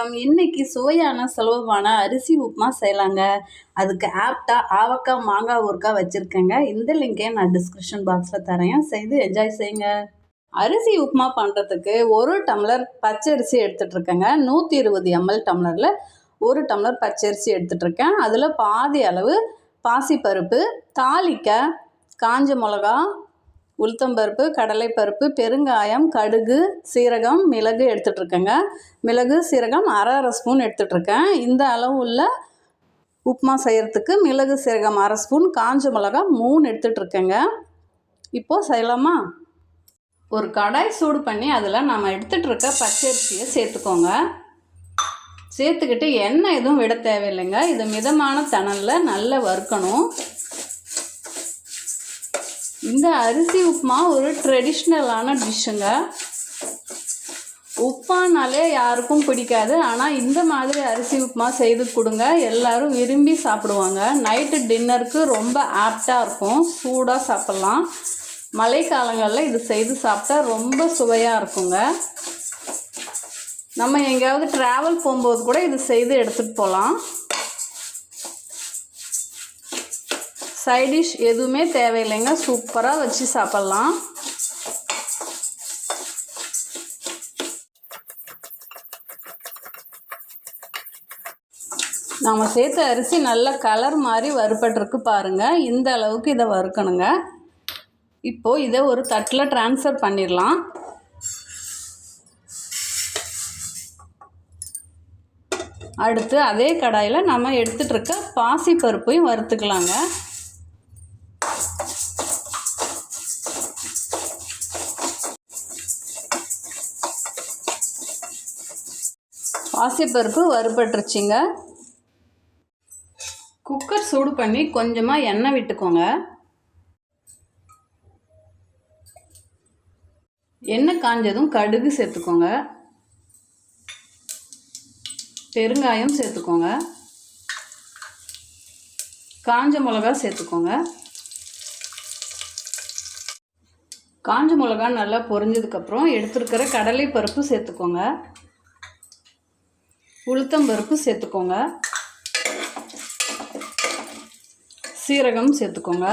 வணக்கம் இன்னைக்கு சுவையான சுலபமான அரிசி உப்புமா செய்யலாங்க. அதுக்கு ஆப்டா ஆவக்காய் மாங்காய் ஊறுக்காய் வச்சுருக்கேங்க. இந்த லிங்கை நான் டிஸ்கிரிப்ஷன் பாக்ஸில் தரேன். செய்து என்ஜாய் செய்யுங்க. அரிசி உப்புமா பண்ணுறதுக்கு ஒரு டம்ளர் பச்சரிசி அரிசி இருக்கேங்க நூற்றி இருபது எம்எல் டம்ளரில் ஒரு டம்ளர் பச்சரிசி அரிசி இருக்கேன் அதில் பாதி அளவு பாசிப்பருப்பு தாளிக்க காஞ்ச மிளகா உளுத்தம்பருப்பு கடலைப்பருப்பு பெருங்காயம் கடுகு சீரகம் மிளகு எடுத்துகிட்டு இருக்கேங்க மிளகு சீரகம் அரை அரை ஸ்பூன் எடுத்துகிட்ருக்கேன் இந்த அளவு உள்ள உப்புமா செய்கிறதுக்கு மிளகு சீரகம் அரை ஸ்பூன் காஞ்ச மிளகா மூணு எடுத்துகிட்டு இருக்கேங்க இப்போது செய்யலாமா? ஒரு கடாய் சூடு பண்ணி அதில் நம்ம எடுத்துகிட்ருக்க பச்சரிசியை சேர்த்துக்கோங்க. சேர்த்துக்கிட்டு எண்ணெய் எதுவும் விட தேவையில்லைங்க. இது மிதமான தணலில் நல்லா வறுக்கணும். இந்த அரிசி உப்புமா ஒரு ட்ரெடிஷ்னலான டிஷ்ஷுங்க உப்பானாலே யாருக்கும் பிடிக்காது. ஆனால் இந்த மாதிரி அரிசி உப்புமா செய்து கொடுங்க. எல்லாரும் விரும்பி சாப்பிடுவாங்க. நைட்டு டின்னருக்கு ரொம்ப ஆப்டாக இருக்கும். சூடாக சாப்பிட்லாம். மழைக்காலங்களில் இது செய்து சாப்பிட்டா ரொம்ப சுவையாக இருக்குங்க. நம்ம எங்கேயாவது ட்ராவல் போகும்போது கூட இது செய்து எடுத்துகிட்டு போகலாம் சைடிஷ் எதுவுமே தேவையில்லைங்க. சூப்பராக வச்சு சாப்பிட்லாம். நம்ம சேர்த்த அரிசி நல்ல கலர் மாதிரி வறுபட்டிருக்கு பாருங்கள் இந்த அளவுக்கு இதை வறுக்கணுங்க. இப்போது இதை ஒரு தட்டில் ட்ரான்ஸ்ஃபர் பண்ணிடலாம். அடுத்து அதே கடாயில் நம்ம எடுத்துகிட்டு இருக்க வறுத்துக்கலாங்க. பாசிப்பருப்பு வறுபட்டுருச்சிங்க. குக்கர் சூடு பண்ணி கொஞ்சமாக எண்ணெய் விட்டுக்கோங்க. எண்ணெய் காஞ்சதும் கடுகு சேர்த்துக்கோங்க. பெருங்காயம் சேர்த்துக்கோங்க. காஞ்ச மிளகா சேர்த்துக்கோங்க. காஞ்ச மிளகா நல்லா பொரிஞ்சதுக்கப்புறம் எடுத்துருக்கிற கடலை பருப்பு சேர்த்துக்கோங்க. உளுத்தம்பருப்பு சேர்த்துக்கோங்க. சீரகம் சேர்த்துக்கோங்க.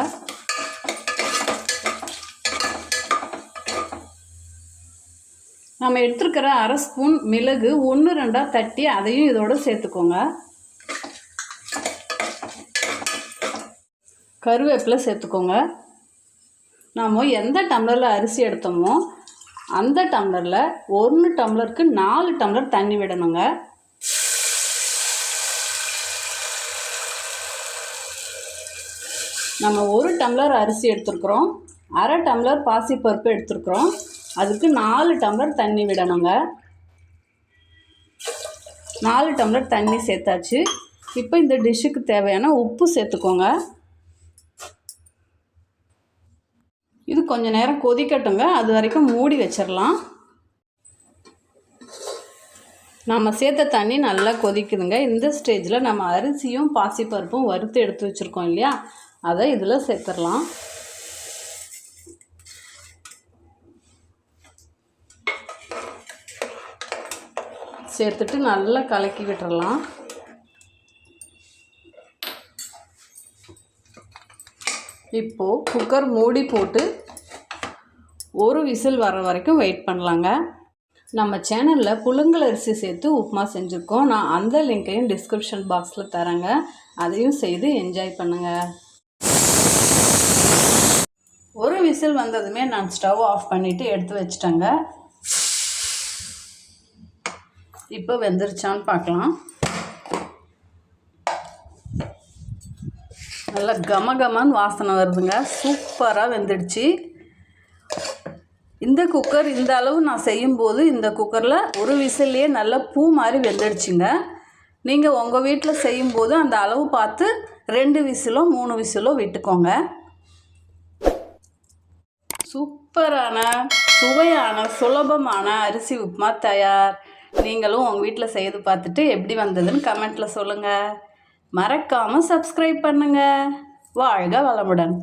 நம்ம எடுத்துருக்கிற அரை ஸ்பூன் மிளகு ஒன்று ரெண்டாக தட்டி அதையும் இதோட சேர்த்துக்கோங்க. கருவேப்பிலை சேர்த்துக்கோங்க. நாம் எந்த டம்ளரில் அரிசி எடுத்தோமோ அந்த டம்ளரில் ஒன்று டம்ளருக்கு நாலு டம்ளர் தண்ணி விடணுங்க. நம்ம ஒரு டம்ளர் அரிசி எடுத்துருக்குறோம். அரை டம்ளர் பாசிப்பருப்பு எடுத்துருக்குறோம். அதுக்கு நாலு டம்ளர் தண்ணி விடணுங்க. நாலு டம்ளர் தண்ணி சேர்த்தாச்சு. இப்போ இந்த டிஷ்ஷுக்கு தேவையான உப்பு சேர்த்துக்கோங்க. இது கொஞ்ச நேரம் கொதிக்கட்டுங்க. அது வரைக்கும் மூடி வச்சிடலாம் நம்ம சேர்த்த தண்ணி நல்லா கொதிக்குதுங்க. இந்த ஸ்டேஜில் நம்ம அரிசியும் பாசிப்பருப்பும் வறுத்து எடுத்து வச்சுருக்கோம் இல்லையா? அதை இதில் சேர்த்துடலாம். சேர்த்துட்டு நல்லா கலக்கி விட்டுறலாம். இப்போது குக்கர் மூடி போட்டு ஒரு விசில் வர வரைக்கும் வெயிட் பண்ணலாங்க. நம்ம சேனலில் புழுங்கல் அரிசி சேர்த்து உப்புமா செஞ்சுருக்கோம். நான் அந்த லிங்க்கையும் டிஸ்கிரிப்ஷன் பாக்ஸில் தரேங்க. அதையும் செய்து என்ஜாய் பண்ணுங்கள் ஒரு விசில் வந்ததுமே நான் ஸ்டவ் ஆஃப் பண்ணிவிட்டு எடுத்து வச்சிட்டேங்க. இப்போ வெந்துருச்சான்னு பார்க்கலாம். நல்லா கம கமன்னு வாசனை வருதுங்க. சூப்பராக வெந்துடுச்சு. இந்த குக்கர் இந்த அளவு நான் செய்யும்போது இந்த குக்கரில் ஒரு விசில்லையே நல்லா பூ மாதிரி வெந்துடுச்சுங்க. நீங்கள் உங்கள் வீட்டில் செய்யும்போது அந்த அளவு பார்த்து ரெண்டு விசிலோ மூணு விசிலோ விட்டுக்கோங்க. சூப்பரான சுவையான சுலபமான அரிசி உப்புமா தயார். நீங்களும் உங்கள் வீட்டில் செய்து பார்த்துட்டு எப்படி வந்ததுன்னு கமெண்ட்டில் சொல்லுங்கள் மறக்காமல் சப்ஸ்கிரைப் பண்ணுங்கள் வாழ்க வளமுடன்.